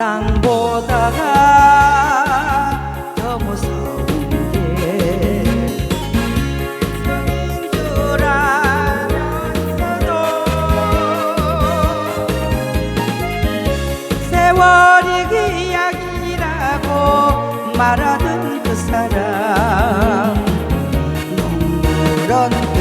땅보다가 더 무서운 게 성인 줄 알면서도 세월이 그 이야기라고 말하던 그 사람. 눈물은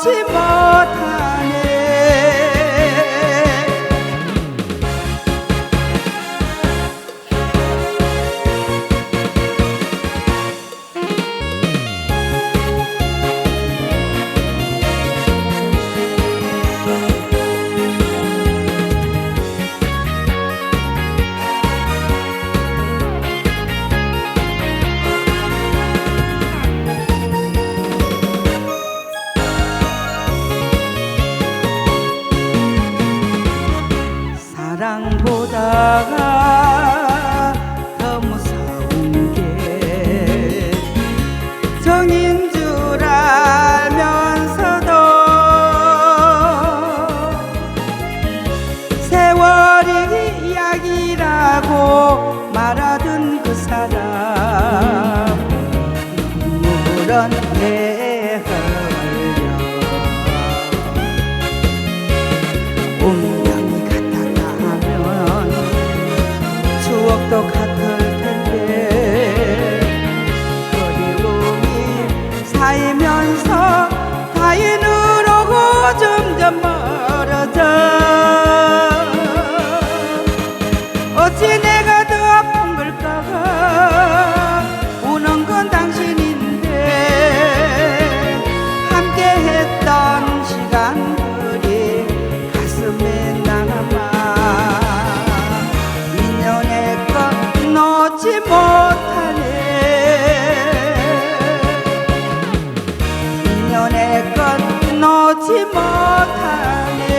놓지 못하네 더 무서운 게 정인 줄 알면서도 세월이 이야기라고 말하던 그 사람 어찌 내가 더 아픈 걸까봐 우는 건 당신인데 함께 했던 시간들이 가슴에 남아 인연의 것 놓지 못하네. 인연의 것 놓지 못하네.